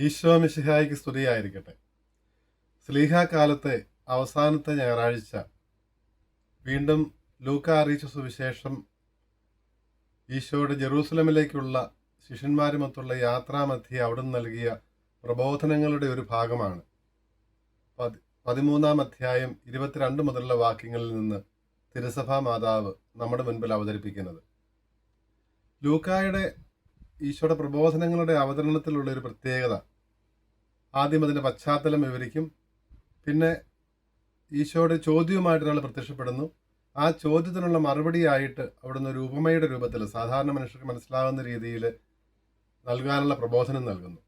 ഈശോ മിശിഹായിക്ക് സ്തുതിയായിരിക്കട്ടെ. സ്ലീഹ കാലത്തെ അവസാനത്തെ ഞായറാഴ്ച വീണ്ടും ലൂക്ക അറിയിച്ച സുവിശേഷം ഈശോയുടെ ജെറൂസലമിലേക്കുള്ള ശിഷ്യന്മാരുമൊത്തുള്ള യാത്രാമധ്യേ അവിടുന്ന് നൽകിയ പ്രബോധനങ്ങളുടെ ഒരു ഭാഗമാണ്. പതി- പതിമൂന്നാം അധ്യായം ഇരുപത്തിരണ്ട് മുതലുള്ള വാക്യങ്ങളിൽ നിന്ന് തിരുസഭാ മാതാവ് നമ്മുടെ മുൻപിൽ അവതരിപ്പിക്കുന്നത്. ലൂക്കായുടെ ഈശോയുടെ പ്രബോധനങ്ങളുടെ അവതരണത്തിലുള്ള ഒരു പ്രത്യേകത. ആദ്യം അതിന്റെ പശ്ചാത്തലം വിവരിക്കും. പിന്നെ ഈശോയുടെ ചോദ്യവുമായിട്ട് ഒരാൾ പ്രത്യക്ഷപ്പെടുന്നു. ആ ചോദ്യത്തിനുള്ള മറുപടിയായിട്ട് അവിടുന്ന് ഒരു ഉപമയുടെ രൂപത്തിൽ സാധാരണ മനുഷ്യർക്ക് മനസ്സിലാകുന്ന രീതിയിൽ നൽകാനുള്ള പ്രബോധനം നൽകുന്നു.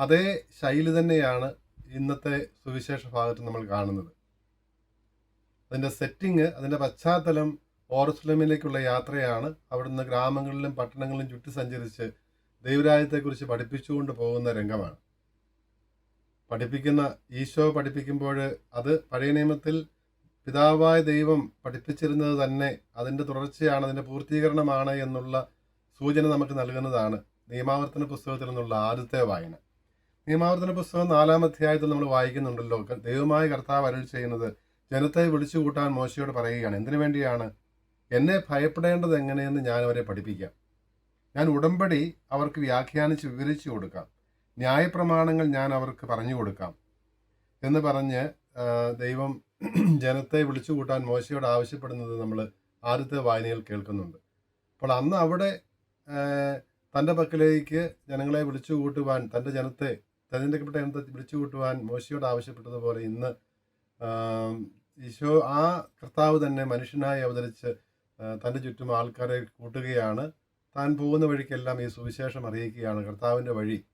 അതേ ശൈലി തന്നെയാണ് ഇന്നത്തെ സുവിശേഷ ഭാഗത്ത് നമ്മൾ കാണുന്നത്. അതിന്റെ സെറ്റിങ് അതിന്റെ പശ്ചാത്തലം ഓറസ്ലമിലേക്കുള്ള യാത്രയാണ് അവിടുന്ന് ഗ്രാമങ്ങളിലും പട്ടണങ്ങളിലും ചുറ്റി സഞ്ചരിച്ച് ദൈവരാജ്യത്തെക്കുറിച്ച് പഠിപ്പിച്ചുകൊണ്ട് പോകുന്ന രംഗമാണ്. പഠിപ്പിക്കുന്ന ഈശോ പഠിപ്പിക്കുമ്പോൾ അത് പഴയ നിയമത്തിൽ പിതാവായ ദൈവം പഠിപ്പിച്ചിരുന്നത് തന്നെ അതിന്റെ തുടർച്ചയാണ് അതിന്റെ പൂർത്തീകരണമാണ് എന്നുള്ള സൂചന നമുക്ക് നൽകുന്നതാണ് നിയമാവർത്തന പുസ്തകത്തിൽ നിന്നുള്ള ആദ്യത്തെ വായന. നിയമാവർത്തന പുസ്തകം നാലാം അധ്യായത്തിൽ നമ്മൾ വായിക്കുന്നുണ്ടല്ലോ. ദൈവമായ കർത്താവ് അരുൾ ചെയ്യുന്നത് ജനത്തെ വിളിച്ചു കൂട്ടാൻ മോശയോട് പറയുകയാണ്. എന്തിനു വേണ്ടിയാണ്? എന്നെ ഭയപ്പെടേണ്ടത് എങ്ങനെയെന്ന് ഞാൻ അവരെ പഠിപ്പിക്കാം. ഞാൻ ഉടമ്പടി അവർക്ക് വ്യാഖ്യാനിച്ച് വിവരിച്ചു കൊടുക്കാം. ന്യായപ്രമാണങ്ങൾ ഞാൻ അവർക്ക് പറഞ്ഞു കൊടുക്കാം എന്ന് പറഞ്ഞ് ദൈവം ജനത്തെ വിളിച്ചു കൂട്ടാൻ മോശയോട് ആവശ്യപ്പെടുന്നത് നമ്മൾ ആദ്യത്തെ വായനയിൽ കേൾക്കുന്നുണ്ട്. അപ്പോൾ അന്ന് അവിടെ തന്റെ പക്കലേക്ക് ജനങ്ങളെ വിളിച്ചു കൂട്ടുവാൻ തന്റെ ജനത്തെ തെരഞ്ഞെടുക്കപ്പെട്ട ജനത്തെ വിളിച്ചു കൂട്ടുവാൻ മോശയോട് ആവശ്യപ്പെട്ടതുപോലെ ഇന്ന് ഈശോ ആ കർത്താവ് തന്നെ മനുഷ്യനായി അവതരിച്ച് തന്റെ ചുറ്റും ആൾക്കാരെ കൂട്ടുകയാണ്. താൻ പോകുന്ന വഴിക്കെല്ലാം ഈ സുവിശേഷം അറിയിക്കുകയാണ്. കർത്താവിന്റെ വഴി.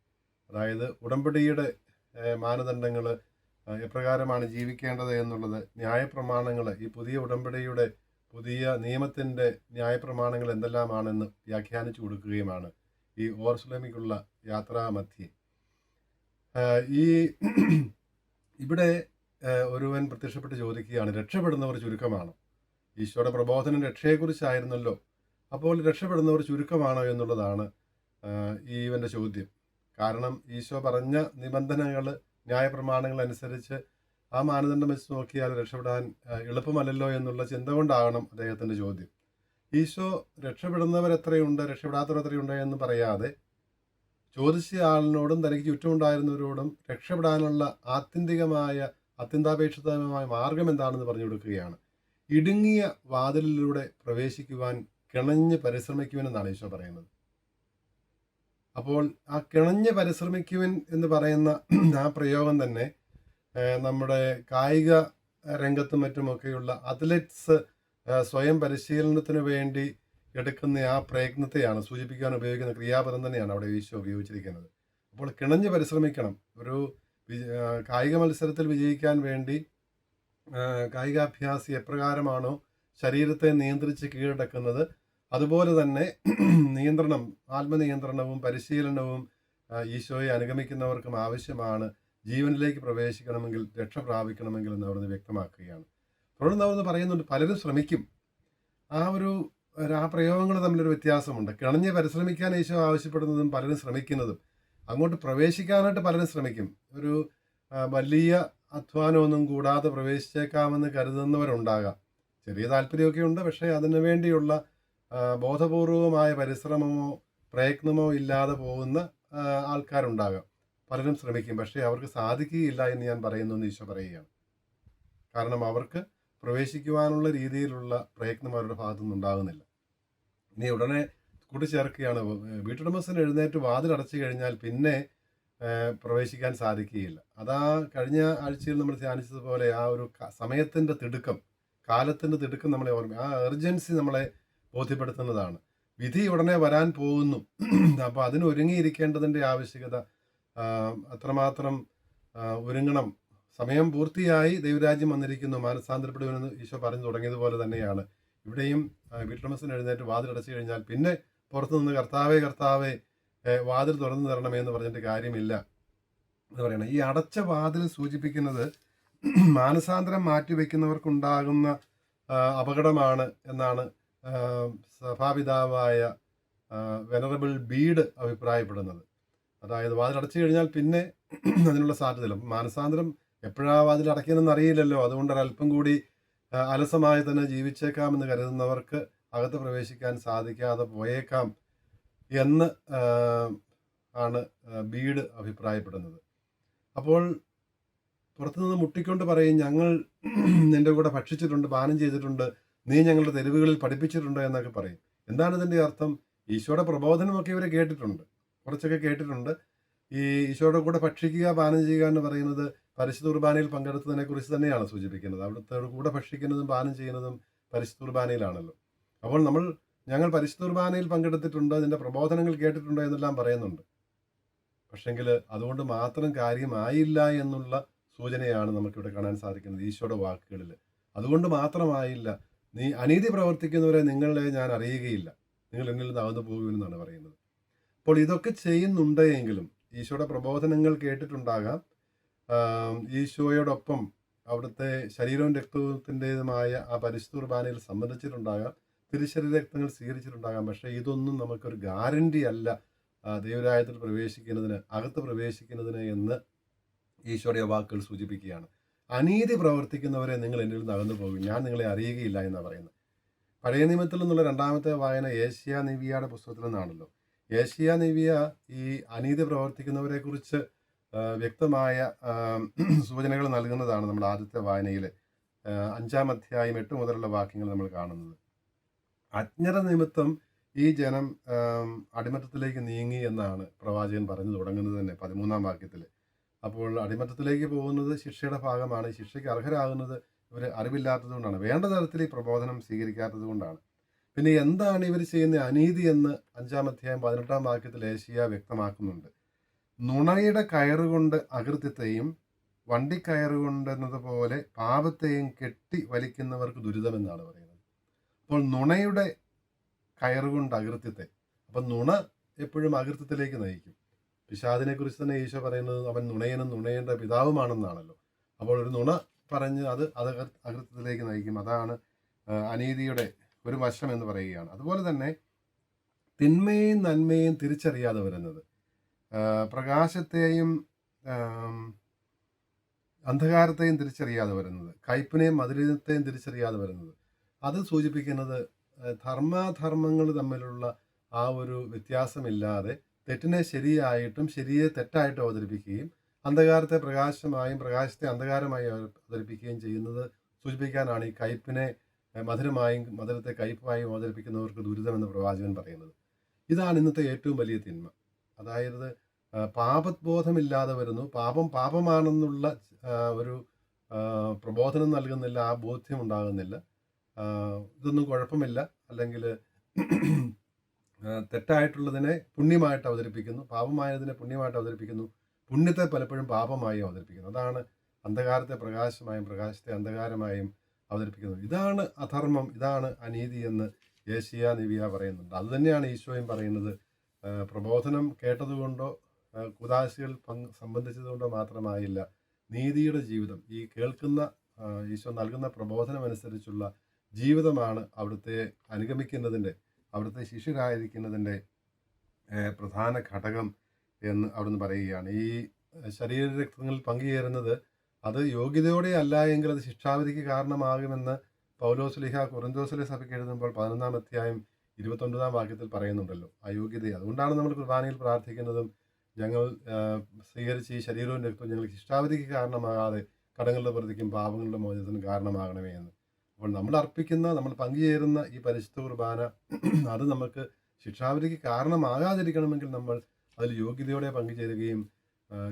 അതായത് ഉടമ്പടിയുടെ മാനദണ്ഡങ്ങൾ എപ്രകാരമാണ് ജീവിക്കേണ്ടത് എന്നുള്ളത് ന്യായപ്രമാണങ്ങൾ ഈ പുതിയ ഉടമ്പടിയുടെ പുതിയ നിയമത്തിന്റെ ന്യായപ്രമാണങ്ങൾ എന്തെല്ലാമാണെന്ന് വ്യാഖ്യാനിച്ചു കൊടുക്കുകയുമാണ് ഈ ഓർസുലമിക്കുള്ള യാത്രാമധ്യേ. മധ്യ ഈ ഇവിടെ ഒരുവൻ പ്രത്യക്ഷപ്പെട്ട് ചോദിക്കുകയാണ് രക്ഷപ്പെടുന്നവർ ചുരുക്കമാണ്? ഈശോയുടെ പ്രബോധനം രക്ഷയെക്കുറിച്ചായിരുന്നല്ലോ. അപ്പോൾ രക്ഷപ്പെടുന്നവർ ചുരുക്കമാണോ എന്നുള്ളതാണ് ഈ ഇവന്റെ ചോദ്യം. കാരണം ഈശോ പറഞ്ഞ നിബന്ധനകൾ ന്യായപ്രമാണങ്ങൾ അനുസരിച്ച് ആ മാനദണ്ഡം വെച്ച് നോക്കിയാൽ രക്ഷപ്പെടാൻ എളുപ്പമല്ലല്ലോ എന്നുള്ള ചിന്ത കൊണ്ടാകണം അദ്ദേഹത്തിന്റെ ചോദ്യം. ഈശോ രക്ഷപ്പെടുന്നവർ എത്രയുണ്ട് രക്ഷപ്പെടാത്തവർ എത്രയുണ്ട് എന്ന് പറയാതെ ചോദിച്ച ആളിനോടും തനിക്ക് ചുറ്റുമുണ്ടായിരുന്നവരോടും രക്ഷപ്പെടാനുള്ള ആത്യന്തികമായ അത്യന്താപേക്ഷിതമായ മാർഗം എന്താണെന്ന് പറഞ്ഞു കൊടുക്കുകയാണ്. ഇടുങ്ങിയ വാതിലിലൂടെ പ്രവേശിക്കുവാൻ കിണഞ്ഞ് പരിശ്രമിക്കുവനെന്നാണ് ഈശോ പറയുന്നത്. അപ്പോൾ ആ കിണഞ്ഞ് പരിശ്രമിക്കുവൻ എന്ന് പറയുന്ന ആ പ്രയോഗം തന്നെ നമ്മുടെ കായിക രംഗത്തും മറ്റുമൊക്കെയുള്ള അത്ലറ്റ്സ് സ്വയം പരിശീലനത്തിന് വേണ്ടി എടുക്കുന്ന ആ പ്രയത്നത്തെയാണ് സൂചിപ്പിക്കാൻ ഉപയോഗിക്കുന്ന ക്രിയാപദം തന്നെയാണ് അവിടെ ഈശോ ഉപയോഗിച്ചിരിക്കുന്നത്. അപ്പോൾ കിണഞ്ഞ് പരിശ്രമിക്കണം. ഒരു കായിക മത്സരത്തിൽ വിജയിക്കാൻ വേണ്ടി കായികാഭ്യാസി എപ്രകാരമാണോ ശരീരത്തെ നിയന്ത്രിച്ച് കീഴടക്കുന്നത്. അതുപോലെ തന്നെ നിയന്ത്രണം ആത്മനിയന്ത്രണവും പരിശീലനവും ഈശോയെ അനുഗമിക്കുന്നവർക്കും ആവശ്യമാണ്. ജീവനിലേക്ക് പ്രവേശിക്കണമെങ്കിൽ രക്ഷ പ്രാപിക്കണമെങ്കിൽ എന്ന് അവിടുന്ന് വ്യക്തമാക്കുകയാണ്. തുടർന്ന് അവിടുന്ന് പറയുന്നുണ്ട് പലരും ശ്രമിക്കും. ആ ഒരു ആ പ്രയോഗങ്ങൾ തമ്മിലൊരു വ്യത്യാസമുണ്ട്. കിണഞ്ഞ് പരിശ്രമിക്കാൻ ഈശോ ആവശ്യപ്പെടുന്നതും പലരും ശ്രമിക്കുന്നതും. അങ്ങോട്ട് പ്രവേശിക്കാനായിട്ട് പലരും ശ്രമിക്കും. ഒരു വലിയ അധ്വാനമൊന്നും കൂടാതെ പ്രവേശിച്ചേക്കാമെന്ന് കരുതുന്നവരുണ്ടാകാം. ചെറിയ താല്പര്യമൊക്കെ ഉണ്ട് പക്ഷേ അതിനു വേണ്ടിയുള്ള ബോധപൂർവമായ പരിശ്രമമോ പ്രയത്നമോ ഇല്ലാതെ പോകുന്ന ആൾക്കാരുണ്ടാകാം. പലരും ശ്രമിക്കും പക്ഷേ അവർക്ക് സാധിക്കുകയില്ല എന്ന് ഞാൻ പറയുന്നു എന്ന് ഈശോ പറയുകയാണ്. കാരണം അവർക്ക് പ്രവേശിക്കുവാനുള്ള രീതിയിലുള്ള പ്രയത്നം അവരുടെ ഭാഗത്തുനിന്ന് ഉണ്ടാകുന്നില്ല. ഇനി ഉടനെ കൂട്ടിച്ചേർക്കുകയാണ്. വീട്ടുടമസ്ഥൻ എഴുന്നേറ്റ് വാതിലടച്ചു കഴിഞ്ഞാൽ പിന്നെ പ്രവേശിക്കാൻ സാധിക്കുകയില്ല. അതാ കഴിഞ്ഞ ആഴ്ചയിൽ നമ്മൾ ധ്യാനിച്ചതുപോലെ ആ ഒരു സമയത്തിന്റെ തിടുക്കം കാലത്തിന്റെ തിടുക്കം നമ്മളെ ഓർമ്മ ആ എർജൻസി നമ്മളെ ബോധ്യപ്പെടുത്തുന്നതാണ്. വിധി ഉടനെ വരാൻ പോകുന്നു. അപ്പോൾ അതിന് ഒരുങ്ങിയിരിക്കേണ്ടതിന്റെ ആവശ്യകത അത്രമാത്രം ഒരുങ്ങണം. സമയം പൂർത്തിയായി ദൈവരാജ്യം വന്നിരിക്കുന്നു. മാനസാന്തരപ്പെടുമെന്ന് ഈശോ പറഞ്ഞു തുടങ്ങിയതുപോലെ തന്നെയാണ്. ഇവിടെയും വീട്ടുടമസ്ഥൻ എഴുന്നേറ്റ് വാതിലടച്ചു കഴിഞ്ഞാൽ പിന്നെ പുറത്തു നിന്ന് കർത്താവേ കർത്താവേ വാതിൽ തുറന്നു തരണമേ എന്ന് പറഞ്ഞിട്ട് കാര്യമില്ല എന്ന് പറയണം. ഈ അടച്ച വാതിൽ സൂചിപ്പിക്കുന്നത് മാനസാന്തരം മാറ്റിവെക്കുന്നവർക്കുണ്ടാകുന്ന അപകടമാണ് എന്നാണ് സഭാപിതാവായ വെനറബിൾ ബീഡ് അഭിപ്രായപ്പെടുന്നത്. അതായത് വാതിൽ അടച്ചു കഴിഞ്ഞാൽ പിന്നെ അതിനുള്ള സാധ്യതയില്ല. മാനസാന്തരം എപ്പോഴാ വാതിൽ അടയ്ക്കുന്നതെന്ന് അറിയില്ലല്ലോ. അതുകൊണ്ട് ഒരല്പം കൂടി അലസമായി തന്നെ ജീവിച്ചേക്കാമെന്ന് കരുതുന്നവർക്ക് അകത്ത് പ്രവേശിക്കാൻ സാധിക്കാതെ പോയേക്കാം എന്ന് ആണ് ബീഡ് അഭിപ്രായപ്പെടുന്നത്. അപ്പോൾ പുറത്തുനിന്ന് മുട്ടിക്കൊണ്ട് പറയും ഞങ്ങൾ നിന്റെ കൂടെ ഭക്ഷിച്ചിട്ടുണ്ട് പാനം ചെയ്തിട്ടുണ്ട് നീ ഞങ്ങളുടെ തെരുവുകളിൽ പഠിപ്പിച്ചിട്ടുണ്ട് എന്നൊക്കെ പറയും. എന്താണ് ഇതിന്റെ അർത്ഥം? ഈശോയുടെ പ്രബോധനമൊക്കെ ഇവർ കേട്ടിട്ടുണ്ട്. കുറച്ചൊക്കെ കേട്ടിട്ടുണ്ട്. ഈ ഈശോയുടെ കൂടെ ഭക്ഷിക്കുക പാനം ചെയ്യുക എന്ന് പറയുന്നത് പരിശുദ്ധ കുർബാനയിൽ പങ്കെടുത്തതിനെ കുറിച്ച് തന്നെയാണ് സൂചിപ്പിക്കുന്നത്. അവിടുത്തെ കൂടെ ഭക്ഷിക്കുന്നതും പാനം ചെയ്യുന്നതും പരിശുദ്ധ കുർബാനയിലാണല്ലോ. അപ്പോൾ നമ്മൾ ഞങ്ങൾ പരിശുദ്ധ കുർബാനയിൽ പങ്കെടുത്തിട്ടുണ്ട് അതിന്റെ പ്രബോധനങ്ങൾ കേട്ടിട്ടുണ്ട് എന്നെല്ലാം പറയുന്നുണ്ട്. പക്ഷെങ്കിൽ അതുകൊണ്ട് മാത്രം കാര്യമായില്ല എന്നുള്ള സൂചനയാണ് നമുക്കിവിടെ കാണാൻ സാധിക്കുന്നത് ഈശോയുടെ വാക്കുകളിൽ അതുകൊണ്ട് മാത്രമായില്ല നീ അനീതി പ്രവർത്തിക്കുന്നവരെ നിങ്ങളെ ഞാൻ അറിയുകയില്ല. നിങ്ങൾ എന്നിൽ നിന്ന് അകന്നു പോകുമെന്നാണ് പറയുന്നത്. അപ്പോൾ ഇതൊക്കെ ചെയ്യുന്നുണ്ട് എങ്കിലും ഈശോയുടെ പ്രബോധനങ്ങൾ കേട്ടിട്ടുണ്ടാകാം. ഈശോയോടൊപ്പം അവിടുത്തെ ശരീരവും രക്തത്തിന്റെതുമായ ആ പരിശുദ്ധ കുർബാനയിൽ സംബന്ധിച്ചിട്ടുണ്ടാകാം. തിരുശരീര രക്തങ്ങൾ സ്വീകരിച്ചിട്ടുണ്ടാകാം. പക്ഷേ ഇതൊന്നും നമുക്കൊരു ഗ്യാരണ്ടി അല്ല ദൈവരായത്തിൽ പ്രവേശിക്കുന്നതിന് അകത്ത് പ്രവേശിക്കുന്നതിന് എന്ന് ഈശോയുടെ വാക്കുകൾ സൂചിപ്പിക്കുകയാണ്. അനീതി പ്രവർത്തിക്കുന്നവരെ നിങ്ങൾ എന്നിൽ നടന്നു പോകും. ഞാൻ നിങ്ങളെ അറിയുകയില്ല എന്നാണ് പറയുന്നത്. പഴയ നിയമത്തിൽ നിന്നുള്ള രണ്ടാമത്തെ വായന ഏഷ്യ നിവിയയുടെ പുസ്തകത്തിൽ നിന്നാണല്ലോ. ഏഷ്യ നിവിയ ഈ അനീതി പ്രവർത്തിക്കുന്നവരെ കുറിച്ച് വ്യക്തമായ സൂചനകൾ നൽകുന്നതാണ് നമ്മൾ ആദ്യത്തെ വായനയിൽ അഞ്ചാം അധ്യായം എട്ട് മുതലുള്ള വാക്യങ്ങൾ നമ്മൾ കാണുന്നത്. അജ്ഞത നിമിത്തം ഈ ജനം അടിമത്തത്തിലേക്ക് നീങ്ങി എന്നാണ് പ്രവാചകൻ പറഞ്ഞു തുടങ്ങുന്നത് തന്നെ പതിമൂന്നാം വാക്യത്തിൽ. അപ്പോൾ അടിമത്തത്തിലേക്ക് പോകുന്നത് ശിക്ഷയുടെ ഭാഗമാണ്. ശിക്ഷയ്ക്ക് അർഹരാകുന്നത് ഇവർ അറിവില്ലാത്തതുകൊണ്ടാണ്. വേണ്ട തരത്തിൽ ഈ പ്രബോധനം സ്വീകരിക്കാത്തത് കൊണ്ടാണ്. പിന്നെ എന്താണ് ഇവർ ചെയ്യുന്ന അനീതി എന്ന് അഞ്ചാം അധ്യായം പതിനെട്ടാം വാക്യത്തിൽ ഏഷ്യ വ്യക്തമാക്കുന്നുണ്ട്. നുണയുടെ കയറുകൊണ്ട് അകൃത്യത്തെയും വണ്ടിക്കയറുകൊണ്ട് എന്നതുപോലെ പാപത്തെയും കെട്ടി വലിക്കുന്നവർക്ക് ദുരിതമെന്നാണ് പറയുന്നത്. അപ്പോൾ നുണയുടെ കയറുകൊണ്ട് അകൃത്യത്തെ. അപ്പം നുണ എപ്പോഴും അകൃത്യത്തിലേക്ക് നയിക്കും. പിശാദിനെ കുറിച്ച് തന്നെ ഈശോ പറയുന്നത് അവൻ നുണയനും നുണയന്റെ പിതാവുമാണെന്നാണല്ലോ. അപ്പോൾ ഒരു നുണ പറഞ്ഞ് അത് അത് അകൃത്യത്തിലേക്ക് നയിക്കും. അതാണ് അനീതിയുടെ ഒരു വശം എന്ന് പറയുകയാണ്. അതുപോലെ തന്നെ തിന്മയും നന്മയും തിരിച്ചറിയാതെ വരുന്നത്. പ്രകാശത്തെയും അന്ധകാരത്തെയും തിരിച്ചറിയാതെ വരുന്നത്. കയ്പിനെയും മധുരത്തെയും തിരിച്ചറിയാതെ വരുന്നത്. അത് സൂചിപ്പിക്കുന്നത് ധർമാധർമ്മങ്ങൾ തമ്മിലുള്ള ആ ഒരു വ്യത്യാസമില്ലാതെ തെറ്റിനെ ശരിയായിട്ടും ശരിയെ തെറ്റായിട്ടും അവതരിപ്പിക്കുകയും അന്ധകാരത്തെ പ്രകാശമായും പ്രകാശത്തെ അന്ധകാരമായും അവതരിപ്പിക്കുകയും ചെയ്യുന്നത് സൂചിപ്പിക്കാനാണ് ഈ കയ്പിനെ മധുരമായും മധുരത്തെ കയ്പായും അവതരിപ്പിക്കുന്നവർക്ക് ദുരിതമെന്ന് പ്രവാചകൻ പറയുന്നത്. ഇതാണ് ഇന്നത്തെ ഏറ്റവും വലിയ തിന്മ. അതായത് പാപബോധമില്ലാതെ വരുന്നു. പാപം പാപമാണെന്നുള്ള ഒരു പ്രബോധനം നൽകുന്നില്ല ആ ബോധ്യം ഉണ്ടാകുന്നില്ല. ഇതൊന്നും കുഴപ്പമില്ല. അല്ലെങ്കിൽ തെറ്റായിട്ടുള്ളതിനെ പുണ്യമായിട്ട് അവതരിപ്പിക്കുന്നു പാപമായതിനെ പുണ്യമായിട്ട് അവതരിപ്പിക്കുന്നു പുണ്യത്തെ പലപ്പോഴും പാപമായും അവതരിപ്പിക്കുന്നു. അതാണ് അന്ധകാരത്തെ പ്രകാശമായും പ്രകാശത്തെ അന്ധകാരമായും അവതരിപ്പിക്കുന്നത് ഇതാണ് അധർമ്മം ഇതാണ് അനീതി എന്ന് ഏഷ്യ നിവിയ പറയുന്നുണ്ട്. അതുതന്നെയാണ് ഈശോയും പറയുന്നത്. പ്രബോധനം കേട്ടതുകൊണ്ടോ കുദാശികൾ പങ്ക് സംബന്ധിച്ചതുകൊണ്ടോ മാത്രമായില്ല. നീതിയുടെ ജീവിതം ഈ കേൾക്കുന്ന ഈശോ നൽകുന്ന പ്രബോധനമനുസരിച്ചുള്ള ജീവിതമാണ് അവിടുത്തെ അനുഗമിക്കുന്നതിന്റെ അവിടുത്തെ ശിഷ്യരായിരിക്കുന്നതിന്റെ പ്രധാന ഘടകം എന്ന് അവിടുന്ന് പറയുകയാണ്. ഈ ശരീര ശരീരരക്തങ്ങളിൽ പങ്കുചേരുന്നത് അത് യോഗ്യതയോടെ അല്ല എങ്കിൽ അത് ശിക്ഷാവിധിക്ക് കാരണമാകുമെന്ന് പൗലോസ്ലിഹ കുറഞ്ചോസ്ലി സഭയ്ക്ക് എഴുതുമ്പോൾ പതിനൊന്നാം അധ്യായം ഇരുപത്തൊൻപതാം വാക്യത്തിൽ പറയുന്നുണ്ടല്ലോ. അയോഗ്യത അതുകൊണ്ടാണ് നമ്മൾ കുർബാനയിൽ പ്രാർത്ഥിക്കുന്നതും ഞങ്ങൾ സ്വീകരിച്ച ഈ ശരീരവും രക്തവും ഞങ്ങൾക്ക് ശിക്ഷാവിധിക്ക് കാരണമാകാതെ കടങ്ങളുടെ പ്രതിക്കും പാപങ്ങളുടെ മോചനത്തിനും കാരണമാകണമേ എന്ന്. അപ്പോൾ നമ്മൾ അർപ്പിക്കുന്ന നമ്മൾ പങ്കുചേരുന്ന ഈ പരിശുദ്ധ കുർബാന അത് നമുക്ക് ശിക്ഷാവിധിക്ക് കാരണമാകാതിരിക്കണമെങ്കിൽ നമ്മൾ അതിൽ യോഗ്യതയോടെ പങ്കുചേരുകയും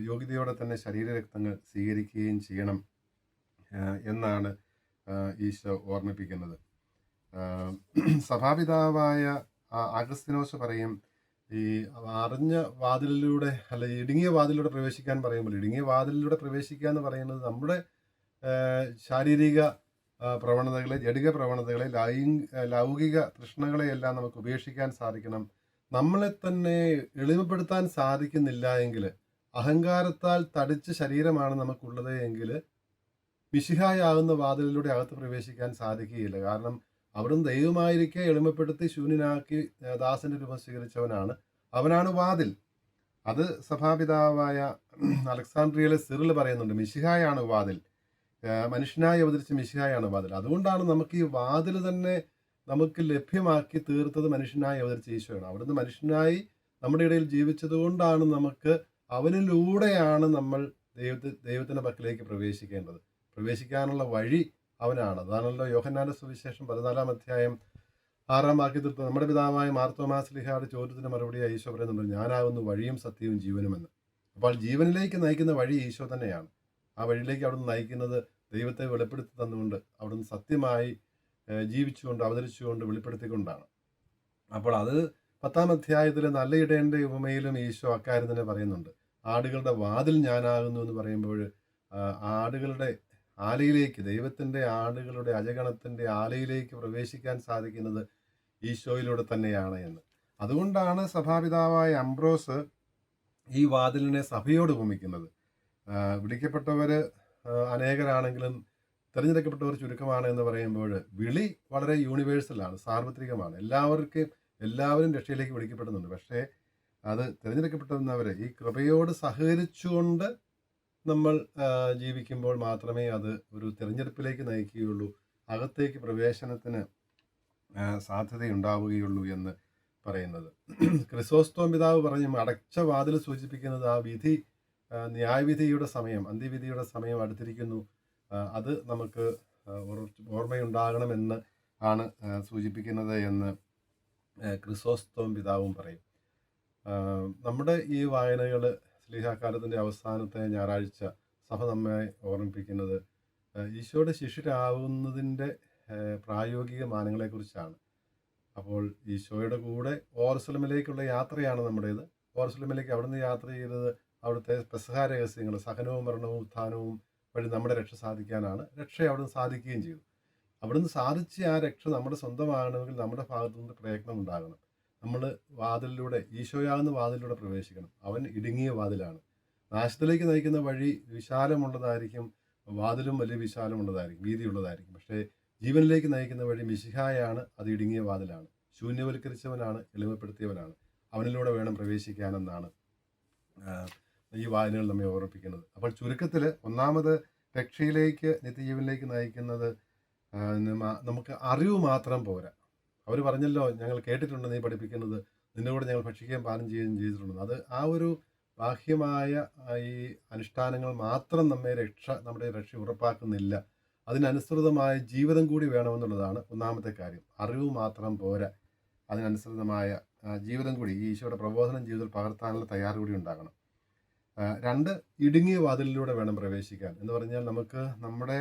യോഗ്യതയോടെ തന്നെ ശരീരരക്തങ്ങൾ സ്വീകരിക്കുകയും ചെയ്യണം എന്നാണ് ഈശോ ഓർമ്മിപ്പിക്കുന്നത്. സഭാപിതാവായ അഗസ്തിനോസ് പറയും ഈ അറിഞ്ഞ വാതിലിലൂടെ അല്ല ഇടുങ്ങിയ വാതിലൂടെ പ്രവേശിക്കാൻ പറയുമ്പോൾ ഇടുങ്ങിയ വാതിലിലൂടെ പ്രവേശിക്കുക എന്ന് പറയുന്നത് നമ്മുടെ ശാരീരിക പ്രവണതകളെ ജടിക പ്രവണതകളെ ലൗകിക തൃഷ്ണകളെയെല്ലാം നമുക്ക് ഉപേക്ഷിക്കാൻ സാധിക്കണം. നമ്മളെ തന്നെ എളിമപ്പെടുത്താൻ സാധിക്കുന്നില്ല എങ്കിൽ അഹങ്കാരത്താൽ തടിച്ച ശരീരമാണ് നമുക്കുള്ളത് എങ്കിൽ മിശിഹായാകുന്ന വാതിലിലൂടെ അകത്ത് പ്രവേശിക്കാൻ സാധിക്കുകയില്ല. കാരണം അവിടുന്ന് ദൈവമായിരിക്കെ എളിമപ്പെടുത്തി ശൂന്യനാക്കി ദാസന്റെ രൂപം സ്വീകരിച്ചവനാണ്. അവനാണ് വാതിൽ. അത് സഭാപിതാവായ അലക്സാണ്ട്രിയയിലെ സിറിൽ പറയുന്നുണ്ട് മിശിഹായാണ് വാതിൽ. മനുഷ്യനായി അവതരിച്ച മിശിഹായാണ് വാതിൽ. അതുകൊണ്ടാണ് നമുക്ക് ഈ വാതിൽ തന്നെ നമുക്ക് ലഭ്യമാക്കി തീർത്തത് മനുഷ്യനായി അവതരിച്ച ഈശോയാണ്. അവിടുന്ന് മനുഷ്യനായി നമ്മുടെ ഇടയിൽ ജീവിച്ചത് കൊണ്ടാണ് നമുക്ക് അവനിലൂടെയാണ് നമ്മൾ ദൈവത്തെ ദൈവത്തിന്റെ പക്കലേക്ക് പ്രവേശിക്കേണ്ടത്. പ്രവേശിക്കാനുള്ള വഴി അവനാണ്. അതാണല്ലോ യോഹന്നാന സുവിശേഷം പതിനാലാം അധ്യായം ആറാം വാക്യത്തിൽ നമ്മുടെ പിതാവായ മാർത്തോമാസ്ലിഹയുടെ ചോദ്യത്തിന് മറുപടിയായി ഈശോ പറയുന്നുണ്ട് ഞാനാകുന്നു വഴിയും സത്യവും ജീവനുമെന്ന്. അപ്പോൾ ജീവനിലേക്ക് നയിക്കുന്ന വഴി ഈശോ തന്നെയാണ്. ആ വഴിയിലേക്ക് അവിടുന്ന് നയിക്കുന്നത് ദൈവത്തെ വെളിപ്പെടുത്തി തന്നുകൊണ്ട് അവിടുന്ന് സത്യമായി ജീവിച്ചുകൊണ്ട് അവതരിച്ചുകൊണ്ട് വെളിപ്പെടുത്തിക്കൊണ്ടാണ്. അപ്പോൾ അത് പത്താം അധ്യായത്തിലെ നല്ല ഇടേന്റെ ഉപമയിലും ഈശോ അക്കാര്യം തന്നെ പറയുന്നുണ്ട്. ആടുകളുടെ വാതിൽ ഞാനാകുന്നു എന്ന് പറയുമ്പോൾ ആടുകളുടെ ആലയിലേക്ക് ദൈവത്തിന്റെ ആടുകളുടെ അജഗണത്തിന്റെ ആലയിലേക്ക് പ്രവേശിക്കാൻ സാധിക്കുന്നത് ഈശോയിലൂടെ തന്നെയാണ് എന്ന്. അതുകൊണ്ടാണ് സഭാപിതാവായ അംബ്രോസ് ഈ വാതിലിനെ സഭയോട് ഉപമിക്കുന്നത്. വിളിക്കപ്പെട്ടവർ അനേകരാണെങ്കിലും തിരഞ്ഞെടുക്കപ്പെട്ടവർ ചുരുക്കമാണ് എന്ന് പറയുമ്പോൾ വിളി വളരെ യൂണിവേഴ്സലാണ് സാർവത്രികമാണ്. എല്ലാവർക്കും എല്ലാവരും രക്ഷയിലേക്ക് വിളിക്കപ്പെടുന്നുണ്ട്. പക്ഷേ അത് തിരഞ്ഞെടുക്കപ്പെട്ടവർ ഈ കൃപയോട് സഹകരിച്ചുകൊണ്ട് നമ്മൾ ജീവിക്കുമ്പോൾ മാത്രമേ അത് ഒരു തിരഞ്ഞെടുപ്പിലേക്ക് നയിക്കുകയുള്ളൂ അകത്തേക്ക് പ്രവേശനത്തിന് സാധ്യതയുണ്ടാവുകയുള്ളൂ എന്ന് പറയുന്നത്. ക്രിസോസ്തോം പിതാവ് പറഞ്ഞു അടച്ച വാതിൽ സൂചിപ്പിക്കുന്നത് ആ വിധി ന്യായവിധിയുടെ സമയം അന്ത്യവിധിയുടെ സമയം അടുത്തിരിക്കുന്നു. അത് നമുക്ക് ഓർമ്മയുണ്ടാകണമെന്ന് ആണ് സൂചിപ്പിക്കുന്നത് എന്ന് ക്രിസോസ്തോം പിതാവും പറയും. നമ്മുടെ ഈ വായനകൾ സ്ലീഹാകാലത്തിന്റെ അവസാനത്തെ ഞായറാഴ്ച സഭ നമ്മെ ഓർമ്മിപ്പിക്കുന്നത് ഈശോയുടെ ശിഷ്യരാകുന്നതിന്റെ പ്രായോഗിക മാനങ്ങളെക്കുറിച്ചാണ്. അപ്പോൾ ഈശോയുടെ കൂടെ ഓർസലമിലേക്കുള്ള യാത്രയാണ് നമ്മുടേത്. ഓർസലമിലേക്ക് അവിടുന്ന് യാത്ര ചെയ്തത് അവിടുത്തെ പെസഹ രഹസ്യങ്ങൾ സഹനവും മരണവും ഉത്ഥാനവും വഴി നമ്മുടെ രക്ഷ സാധിക്കാനാണ്. രക്ഷ അവിടുന്ന് സാധിക്കുകയും ചെയ്തു അവിടുന്ന് സാധിച്ച ആ രക്ഷ നമ്മുടെ സ്വന്തമാകണമെങ്കിൽ നമ്മുടെ ഭാഗത്തു നിന്ന് പ്രയത്നം ഉണ്ടാകണം. നമ്മൾ വാതിലിലൂടെ ഈശോയാകുന്ന വാതിലിലൂടെ പ്രവേശിക്കണം. അവൻ ഇടുങ്ങിയ വാതിലാണ്. നാശത്തിലേക്ക് നയിക്കുന്ന വഴി വിശാലമുള്ളതായിരിക്കും. വാതിലും വലിയ വിശാലമുള്ളതായിരിക്കും. വീതിയുള്ളതായിരിക്കും. പക്ഷേ ജീവനിലേക്ക് നയിക്കുന്ന വഴി മിശിഹായാണ്. അത് ഇടുങ്ങിയ വാതിലാണ്. ശൂന്യവൽക്കരിച്ചവനാണ്. എളിമപ്പെടുത്തിയവനാണ്. അവനിലൂടെ വേണം പ്രവേശിക്കാനെന്നാണ്. ഈ വായനകൾ നമ്മെ ഓർമ്മിപ്പിക്കുന്നത്. അപ്പോൾ ചുരുക്കത്തിൽ ഒന്നാമത് രക്ഷയിലേക്ക് നിത്യജീവനിലേക്ക് നയിക്കുന്നത് നമുക്ക് അറിവ് മാത്രം പോരാ. അവർ പറഞ്ഞല്ലോ ഞങ്ങൾ കേട്ടിട്ടുണ്ട് നീ പഠിപ്പിക്കുന്നത് നിന്റെ കൂടെ ഞങ്ങൾ ഭക്ഷിക്കുകയും പാനം ചെയ്യുകയും ചെയ്തിട്ടുണ്ട്. അത് ആ ഒരു ബാഹ്യമായ ഈ അനുഷ്ഠാനങ്ങൾ മാത്രം നമ്മെ രക്ഷ നമ്മുടെ രക്ഷ ഉറപ്പാക്കുന്നില്ല. അതിനനുസൃതമായ ജീവിതം കൂടി വേണമെന്നുള്ളതാണ് ഒന്നാമത്തെ കാര്യം. അറിവ് മാത്രം പോരാ. അതിനനുസൃതമായ ജീവിതം കൂടി ഈശോയുടെ പ്രബോധനം ജീവിതത്തിൽ പകർത്താനുള്ള തയ്യാറുകൂടി ഉണ്ടാകണം. രണ്ട് ഇടുങ്ങിയ വാതിലിലൂടെ വേണം പ്രവേശിക്കാൻ. എന്ന് പറഞ്ഞാൽ നമുക്ക് നമ്മുടെ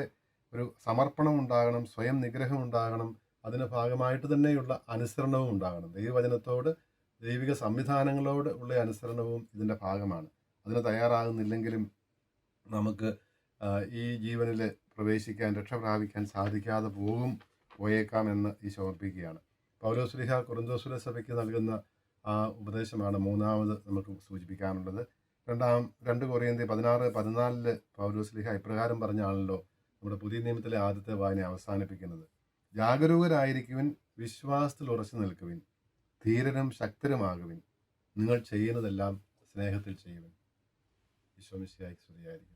ഒരു സമർപ്പണം ഉണ്ടാകണം സ്വയം നിഗ്രഹം ഉണ്ടാകണം അതിന് ഭാഗമായിട്ട് തന്നെയുള്ള അനുസരണവും ഉണ്ടാകണം. ദൈവവചനത്തോട് ദൈവിക സംവിധാനങ്ങളോട് ഉള്ള അനുസരണവും ഇതിന്റെ ഭാഗമാണ്. അതിന് തയ്യാറാകുന്നില്ലെങ്കിലും നമുക്ക് ഈ ജീവനിൽ പ്രവേശിക്കാൻ രക്ഷ പ്രാപിക്കാൻ സാധിക്കാതെ പോകും പോയേക്കാം എന്ന് ഈശോ ഓർപ്പിക്കുകയാണ്. പൗലോസ്ലിഹ കുറുന്തോസുല സഭയ്ക്ക് നൽകുന്ന ആ ഉപദേശമാണ് മൂന്നാമത് നമുക്ക് സൂചിപ്പിക്കാനുള്ളത്. രണ്ടാം രണ്ട് കൊറിയന്തി പതിനാറ് പതിനാലിൽ പൗലോസ്ലിഹ ഇപ്രകാരം പറഞ്ഞാണല്ലോ നമ്മുടെ പുതിയ നിയമത്തിലെ ആദ്യത്തെ വായന അവസാനിപ്പിക്കുന്നത്. ജാഗരൂകരായിരിക്കുവിൻ വിശ്വാസത്തിൽ ഉറച്ചു നിൽക്കുവിൻ ധീരനും ശക്തരുമാകുവിൻ നിങ്ങൾ ചെയ്യുന്നതെല്ലാം സ്നേഹത്തിൽ ചെയ്യുവിൻ. വിശ്വമിശയായി സ്തുതിയായിരിക്കും